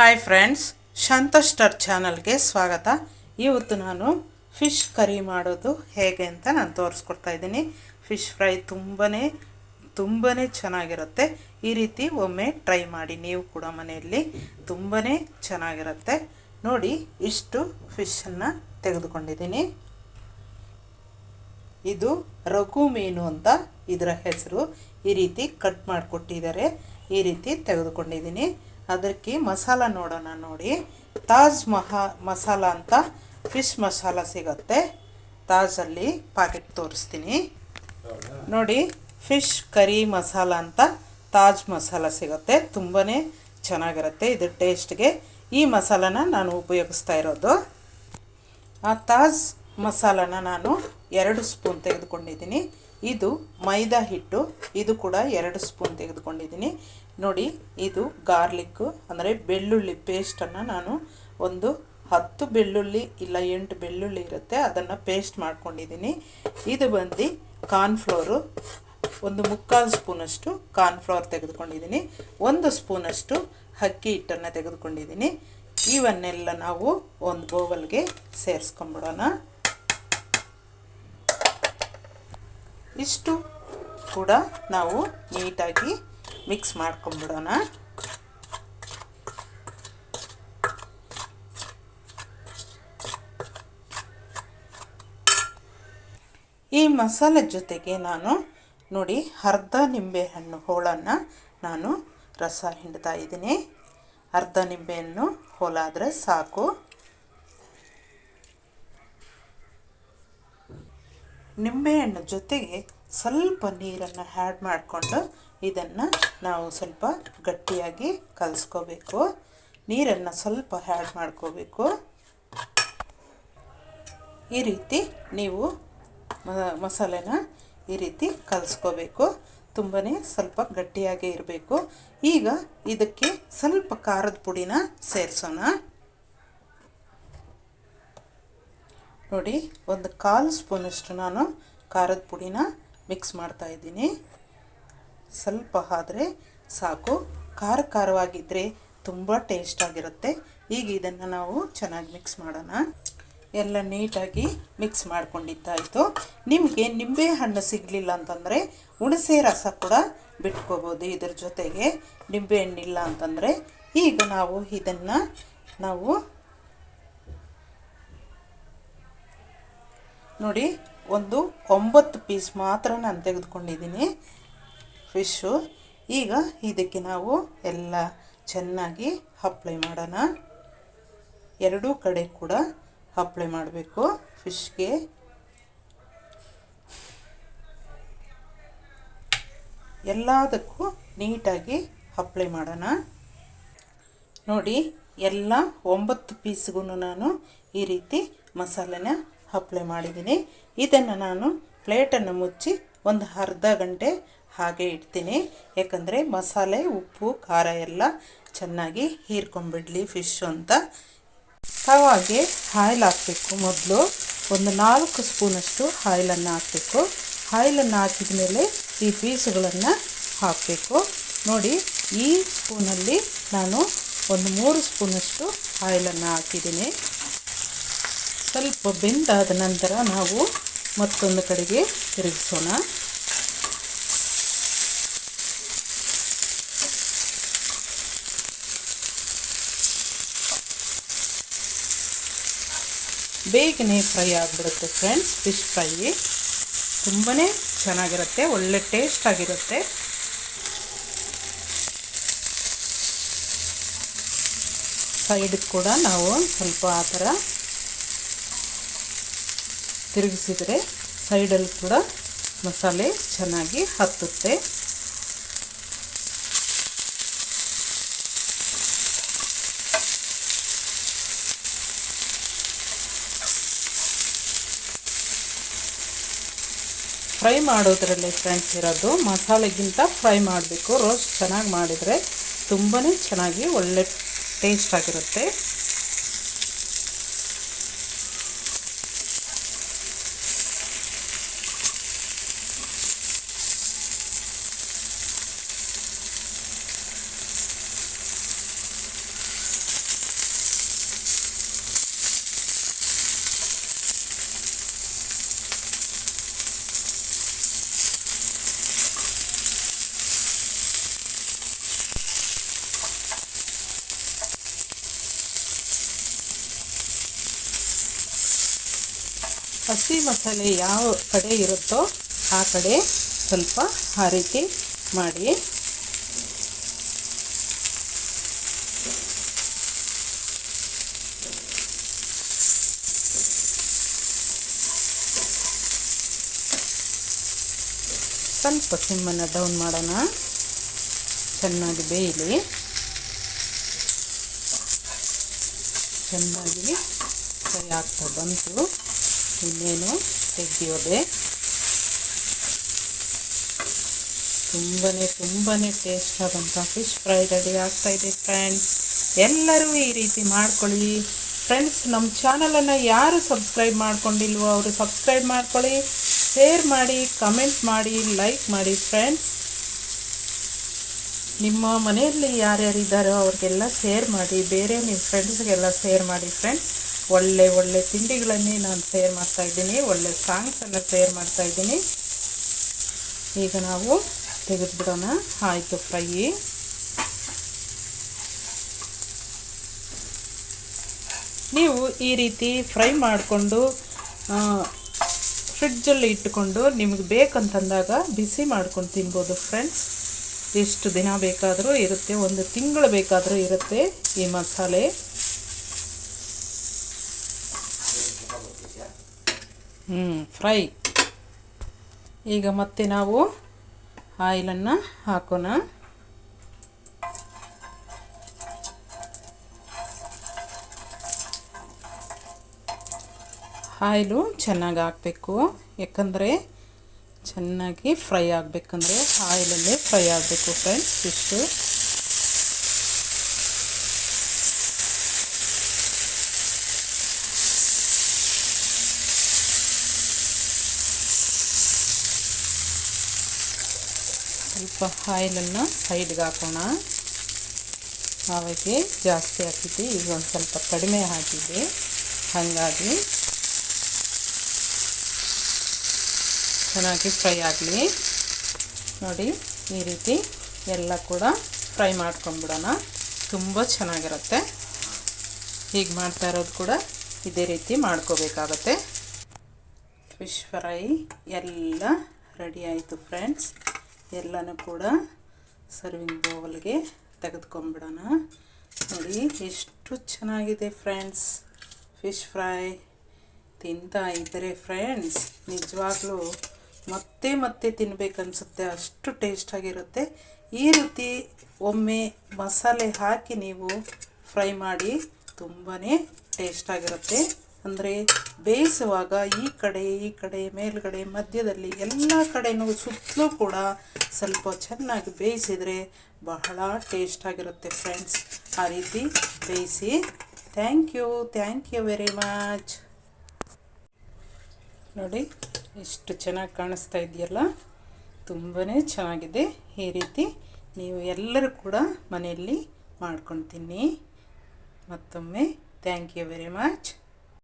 Hi friends ಶಾಂತ star ಚಾನಲ್ಗೆ ಸ್ವಾಗತ. ಇವತ್ತು ನಾನು ಫಿಶ್ ಕರಿ ಮಾಡೋದು ಹೇಗೆ ಅಂತ ನಾನು ತೋರಿಸ್ಕೊಡ್ತಾ ಇದ್ದೀನಿ. ಫಿಶ್ ಫ್ರೈ ತುಂಬಾ ತುಂಬಾ ಚೆನ್ನಾಗಿರುತ್ತೆ. ಈ ರೀತಿ ಒಮ್ಮೆ ಟ್ರೈ ಮಾಡಿ ನೀವು ಕೂಡ ಮನೆಯಲ್ಲಿ ತುಂಬಾ ಚೆನ್ನಾಗಿರುತ್ತೆ. ನೋಡಿ, ಇಷ್ಟು ಫಿಶನ್ನು ತೆಗೆದುಕೊಂಡಿದ್ದೀನಿ. ಇದು ರಘು ಮೀನು ಅಂತ ಇದರ ಹೆಸರು. ಈ ರೀತಿ ಕಟ್ ಮಾಡಿಕೊಟ್ಟಿದ್ದಾರೆ. ಈ ರೀತಿ ತೆಗೆದುಕೊಂಡಿದ್ದೀನಿ. ಅದಕ್ಕೆ ಮಸಾಲ ನೋಡೋಣ ನೋಡಿ. ತಾಜ್ ಮಹಾ ಮಸಾಲ ಅಂತ ಫಿಶ್ ಮಸಾಲ ಸಿಗುತ್ತೆ. ತಾಜಲ್ಲಿ ಪ್ಯಾಕೆಟ್ ತೋರಿಸ್ತೀನಿ. ನೋಡಿ, ಫಿಶ್ ಕರಿ ಮಸಾಲ ಅಂತ ತಾಜ್ ಮಸಾಲ ಸಿಗುತ್ತೆ. ತುಂಬಾ ಚೆನ್ನಾಗಿರುತ್ತೆ ಇದು ಟೇಸ್ಟ್ಗೆ. ಈ ಮಸಾಲನ ನಾನು ಉಪಯೋಗಿಸ್ತಾ ಇರೋದು. ಆ ತಾಜ್ ಮಸಾಲನ ನಾನು ಎರಡು ಸ್ಪೂನ್ ತೆಗೆದುಕೊಂಡಿದ್ದೀನಿ. ಇದು ಮೈದಾ ಹಿಟ್ಟು, ಇದು ಕೂಡ ಎರಡು ಸ್ಪೂನ್ ತೆಗೆದುಕೊಂಡಿದ್ದೀನಿ. ನೋಡಿ, ಇದು ಗಾರ್ಲಿಕ್ಕು, ಅಂದರೆ ಬೆಳ್ಳುಳ್ಳಿ ಪೇಸ್ಟನ್ನು ನಾನು ಒಂದು ಹತ್ತು ಬೆಳ್ಳುಳ್ಳಿ ಇಲ್ಲ ಎಂಟು ಬೆಳ್ಳುಳ್ಳಿ ಇರುತ್ತೆ, ಅದನ್ನು ಪೇಸ್ಟ್ ಮಾಡ್ಕೊಂಡಿದ್ದೀನಿ. ಇದು ಬಂದು ಕಾರ್ನ್ಫ್ಲೋರು, ಒಂದು ಮುಕ್ಕಾಲು ಸ್ಪೂನಷ್ಟು ಕಾರ್ನ್ಫ್ಲೋರ್ ತೆಗೆದುಕೊಂಡಿದ್ದೀನಿ. ಒಂದು ಸ್ಪೂನಷ್ಟು ಅಕ್ಕಿ ಹಿಟ್ಟನ್ನು ತೆಗೆದುಕೊಂಡಿದ್ದೀನಿ. ಇವನ್ನೆಲ್ಲ ನಾವು ಒಂದು ಬೋವಲ್ಗೆ ಸೇರಿಸ್ಕೊಂಬಿಡೋಣ. ಇಷ್ಟು ಕೂಡ ನಾವು ನೀಟಾಗಿ ಮಿಕ್ಸ್ ಮಾಡ್ಕೊಂಬಿಡೋಣ. ಈ ಮಸಾಲೆ ಜೊತೆಗೆ ನಾನು ನೋಡಿ ಅರ್ಧ ನಿಂಬೆಹಣ್ಣು ಹೋಳನ್ನು ನಾನು ರಸ ಹಿಂಡ್ತಾ ಇದ್ದೀನಿ. ಅರ್ಧ ನಿಂಬೆಹಣ್ಣು ಹೋಲಾದರೆ ಸಾಕು. ನಿಂಬೆಹಣ್ಣು ಜೊತೆಗೆ ಸ್ವಲ್ಪ ನೀರನ್ನು ಹ್ಯಾಡ್ ಮಾಡಿಕೊಂಡು ಇದನ್ನು ನಾವು ಸ್ವಲ್ಪ ಗಟ್ಟಿಯಾಗಿ ಕಲಿಸ್ಕೋಬೇಕು. ನೀರನ್ನು ಸ್ವಲ್ಪ ಹ್ಯಾಡ್ ಮಾಡ್ಕೋಬೇಕು. ಈ ರೀತಿ ನೀವು ಮಸಾಲೆನ ಈ ರೀತಿ ಕಲಿಸ್ಕೋಬೇಕು. ತುಂಬಾ ಸ್ವಲ್ಪ ಗಟ್ಟಿಯಾಗೇ ಇರಬೇಕು. ಈಗ ಇದಕ್ಕೆ ಸ್ವಲ್ಪ ಖಾರದ ಪುಡಿನ ಸೇರಿಸೋಣ. ನೋಡಿ, ಒಂದು ಕಾಲು ಸ್ಪೂನಷ್ಟು ನಾನು ಖಾರದ ಪುಡಿನ ಮಿಕ್ಸ್ ಮಾಡ್ತಾ ಇದ್ದೀನಿ. ಸ್ವಲ್ಪ ಆದರೆ ಸಾಕು. ಖಾರ ಖಾರವಾಗಿದ್ದರೆ ತುಂಬ ಟೇಸ್ಟಾಗಿರುತ್ತೆ ಈಗ ಇದನ್ನು ನಾವು ಚೆನ್ನಾಗಿ ಮಿಕ್ಸ್ ಮಾಡೋಣ. ಎಲ್ಲ ನೀಟಾಗಿ ಮಿಕ್ಸ್ ಮಾಡ್ಕೊಂಡಿದ್ದಾಯಿತು. ನಿಮಗೆ ನಿಂಬೆ ಹಣ್ಣು ಸಿಗಲಿಲ್ಲ ಅಂತಂದರೆ ಹುಣಸೆ ರಸ ಕೂಡ ಬಿಟ್ಕೋಬೋದು ಇದ್ರ ಜೊತೆಗೆ. ನಿಂಬೆ ಹಣ್ಣಿಲ್ಲ ಅಂತಂದರೆ ಈಗ ನಾವು ಇದನ್ನು ನಾವು ನೋಡಿ ಒಂದು ಒಂಬತ್ತು ಪೀಸ್ ಮಾತ್ರ ನಾನು ತೆಗೆದುಕೊಂಡಿದ್ದೀನಿ. ಫಿಶ್ಶು ಈಗ ಇದಕ್ಕೆ ನಾವು ಎಲ್ಲ ಚೆನ್ನಾಗಿ ಅಪ್ಲೈ ಮಾಡೋಣ. ಎರಡೂ ಕಡೆ ಕೂಡ ಅಪ್ಲೈ ಮಾಡಬೇಕು ಫಿಶ್ಗೆ ಎಲ್ಲದಕ್ಕೂ ನೀಟಾಗಿ ಅಪ್ಲೈ ಮಾಡೋಣ. ನೋಡಿ, ಎಲ್ಲ ಒಂಬತ್ತು ಪೀಸ್ಗೂ ನಾನು ಈ ರೀತಿ ಮಸಾಲೆನ ಅಪ್ಲೈ ಮಾಡಿದ್ದೀನಿ. ಇದನ್ನು ನಾನು ಪ್ಲೇಟನ್ನು ಮುಚ್ಚಿ ಒಂದು ಅರ್ಧ ಗಂಟೆ ಹಾಗೆ ಇಡ್ತೀನಿ. ಯಾಕಂದರೆ ಮಸಾಲೆ, ಉಪ್ಪು, ಖಾರ ಎಲ್ಲ ಚೆನ್ನಾಗಿ ಹೀರ್ಕೊಂಬಿಡಲಿ ಫಿಶ್ ಅಂತ. ತವಾಗೆ ಆಯಿಲ್ ಹಾಕಬೇಕು ಮೊದಲು. ಒಂದು ನಾಲ್ಕು ಸ್ಪೂನಷ್ಟು ಆಯಿಲನ್ನು ಹಾಕಬೇಕು. ಆಯಿಲನ್ನು ಹಾಕಿದ ಮೇಲೆ ಈ ಪೀಸುಗಳನ್ನು ಹಾಕಬೇಕು. ನೋಡಿ, ಈ ಸ್ಪೂನಲ್ಲಿ ನಾನು ಒಂದು ಮೂರು ಸ್ಪೂನಷ್ಟು ಆಯಿಲನ್ನು ಹಾಕಿದ್ದೀನಿ. ಸ್ವಲ್ಪ ಬೆಂದಾದ ನಂತರ ನಾವು ಮತ್ತೊಂದು ಕಡೆಗೆ ತಿರುಗಿಸೋಣ ಬೇಗನೆ ಫ್ರೈ ಆಗಿಬಿಡುತ್ತೆ ಫ್ರೆಂಡ್ಸ್, ಫಿಶ್ ಫ್ರೈ. ತುಂಬಾ ಚೆನ್ನಾಗಿರುತ್ತೆ, ಒಳ್ಳೆ ಟೇಸ್ಟ್ ಆಗಿರುತ್ತೆ. ಸೈಡ್ ಕೂಡ ನಾವು ಸ್ವಲ್ಪ ಆ ಥರ ತಿರುಗಿಸಿದರೆ ಸೈಡಲ್ಲಿ ಕೂಡ ಮಸಾಲೆ ಚೆನ್ನಾಗಿ ಹತ್ತುತ್ತೆ. ಫ್ರೈ ಮಾಡೋದ್ರಲ್ಲಿ ಫ್ರೆಂಡ್ಸ್ ಇರೋದು ಮಸಾಲೆಗಿಂತ ಫ್ರೈ ಮಾಡಬೇಕು. ರೋಸ್ಟ್ ಚೆನ್ನಾಗಿ ಮಾಡಿದರೆ ತುಂಬಾ ಚೆನ್ನಾಗಿ ಒಳ್ಳೆ ಟೇಸ್ಟ್ ಆಗಿರುತ್ತೆ. ಹಸಿ ಮಸಾಲೆ ಯಾವ ಕಡೆ ಇರುತ್ತೋ ಆ ಕಡೆ ಸ್ವಲ್ಪ ಆ ರೀತಿ ಮಾಡಿ. ಸ್ವಲ್ಪ ಸಿಮ್ಮನ್ನು ಡೌನ್ ಮಾಡೋಣ. ಚೆನ್ನಾಗಿ ಬೇಯಲಿ. ಚೆನ್ನಾಗಿ ಫ್ರೈ ಆಗ್ತಾ ಬಂತು. ಇನ್ನೇನು ತೆಗೆಯೋದೆ ತುಂಬಾ ಟೇಸ್ಟ್ ಆದಂಥ ಫಿಶ್ ಫ್ರೈ ರೆಡಿ ಆಗ್ತಾ ಇದೆ ಫ್ರೆಂಡ್ಸ್ ಎಲ್ಲರೂ ಈ ರೀತಿ ಮಾಡ್ಕೊಳ್ಳಿ. ಫ್ರೆಂಡ್ಸ್ ನಮ್ಮ ಚಾನಲನ್ನು ಯಾರು ಸಬ್ಸ್ಕ್ರೈಬ್ ಮಾಡ್ಕೊಂಡಿಲ್ವೋ ಅವರು ಸಬ್ಸ್ಕ್ರೈಬ್ ಮಾಡ್ಕೊಳ್ಳಿ. ಶೇರ್ ಮಾಡಿ ಕಮೆಂಟ್ ಮಾಡಿ ಲೈಕ್ ಮಾಡಿ ಫ್ರೆಂಡ್ಸ್ ನಿಮ್ಮ ಮನೆಯಲ್ಲಿ ಯಾರ್ಯಾರಿದ್ದಾರೋ ಅವ್ರಿಗೆಲ್ಲ ಶೇರ್ ಮಾಡಿ, ಬೇರೆ ನಿಮ್ಮ ಫ್ರೆಂಡ್ಸ್ಗೆಲ್ಲ ಶೇರ್ ಮಾಡಿ ಫ್ರೆಂಡ್ಸ್ ಒಳ್ಳೆ ಒಳ್ಳೆ ತಿಂಡಿಗಳನ್ನೇ ನಾನು ಶೇರ್ ಮಾಡ್ತಾ ಇದ್ದೀನಿ, ಒಳ್ಳೆ ಸಾಂಗ್ಸನ್ನು ಶೇರ್ ಮಾಡ್ತಾ ಇದ್ದೀನಿ. ಈಗ ನಾವು ತೆಗೆದುಬಿಡೋಣ. ಆಯಿತು ಫ್ರೈ ನೀವು ಈ ರೀತಿ ಫ್ರೈ ಮಾಡಿಕೊಂಡು ಫ್ರಿಡ್ಜಲ್ಲಿ ಇಟ್ಟುಕೊಂಡು ನಿಮಗೆ ಬೇಕಂತಂದಾಗ ಬಿಸಿ ಮಾಡ್ಕೊಂಡು ತಿನ್ಬೋದು ಫ್ರೆಂಡ್ಸ್ ಎಷ್ಟು ದಿನ ಬೇಕಾದರೂ ಇರುತ್ತೆ, ಒಂದು ತಿಂಗಳು ಬೇಕಾದರೂ ಇರುತ್ತೆ ಈ ಮಸಾಲೆ. ಫ್ರೈ ಈಗ ಮತ್ತೆ ನಾವು ಆಯಿಲನ್ನು ಹಾಕೋಣ. ಆಯಿಲು ಚೆನ್ನಾಗಿ ಹಾಕಬೇಕು ಯಾಕಂದರೆ ಚೆನ್ನಾಗಿ ಫ್ರೈ ಆಗಬೇಕಂದ್ರೆ ಆಯಿಲಲ್ಲೇ ಫ್ರೈ ಆಗಬೇಕು ಫ್ರೆಂಡ್ಸ್ ಫಿಶ್ಶು ಸ್ವಲ್ಪ ಆಯಿಲನ್ನು ಸೈಡ್ಗೆ ಹಾಕೋಣ. ಆವಾಗೆ ಜಾಸ್ತಿ ಹಾಕಿದ್ದೆ, ಈಗ ಒಂದು ಸ್ವಲ್ಪ ಕಡಿಮೆ ಹಾಕಿದ್ದೆ. ಹಾಗಾಗಿ ಚೆನ್ನಾಗಿ ಫ್ರೈ ಆಗಲಿ. ನೋಡಿ, ಈ ರೀತಿ ಎಲ್ಲ ಕೂಡ ಫ್ರೈ ಮಾಡ್ಕೊಂಬಿಡೋಣ ತುಂಬ ಚೆನ್ನಾಗಿರುತ್ತೆ. ಹೀಗೆ ಮಾಡ್ತಾ ಇರೋದು ಕೂಡ ಇದೇ ರೀತಿ ಮಾಡ್ಕೋಬೇಕಾಗತ್ತೆ. ಫಿಶ್ ಫ್ರೈ ಎಲ್ಲ ರೆಡಿ ಆಯಿತು, ಫ್ರೆಂಡ್ಸ್. ಎಲ್ಲನೂ ಕೂಡ ಸರ್ವಿಂಗ್ ಬೌಲ್ಗೆ ತೆಗೆದುಕೊಂಬಿಡೋಣ ನೋಡಿ, ಎಷ್ಟು ಚೆನ್ನಾಗಿದೆ ಫ್ರೆಂಡ್ಸ್ ಫಿಶ್ ಫ್ರೈ ತಿಂತಾ ಇದ್ದರೆ ಫ್ರೆಂಡ್ಸ್ ನಿಜವಾಗ್ಲೂ ಮತ್ತೆ ಮತ್ತೆ ತಿನ್ನಬೇಕನ್ಸುತ್ತೆ ಅಷ್ಟು ಟೇಸ್ಟಾಗಿರುತ್ತೆ ಈ ರೀತಿ ಒಮ್ಮೆ ಮಸಾಲೆ ಹಾಕಿ ನೀವು ಫ್ರೈ ಮಾಡಿ ತುಂಬಾ ಟೇಸ್ಟಾಗಿರುತ್ತೆ ಅಂದರೆ ಬೇಯಿಸುವಾಗ ಈ ಕಡೆ ಈ ಕಡೆ, ಮೇಲುಗಡೆ, ಮಧ್ಯದಲ್ಲಿ ಎಲ್ಲ ಕಡೆನೂ ಸುತ್ತಲೂ ಕೂಡ ಸ್ವಲ್ಪ ಚೆನ್ನಾಗಿ ಬೇಯಿಸಿದರೆ ಬಹಳ ಟೇಸ್ಟಾಗಿರುತ್ತೆ ಫ್ರೆಂಡ್ಸ್ ಆ ರೀತಿ ಬೇಯಿಸಿ. Thank you thank you very much ನೋಡಿ, ಎಷ್ಟು ಚೆನ್ನಾಗಿ ಕಾಣಿಸ್ತಾ ಇದೆಯಲ್ಲ? ತುಂಬಾ ಚೆನ್ನಾಗಿದೆ. ಈ ರೀತಿ ನೀವು ಎಲ್ಲರೂ ಕೂಡ ಮನೆಯಲ್ಲಿ ಮಾಡ್ಕೊಂಡು ಮತ್ತೊಮ್ಮೆ ಥ್ಯಾಂಕ್ ಯು ವೆರಿ ಮಚ್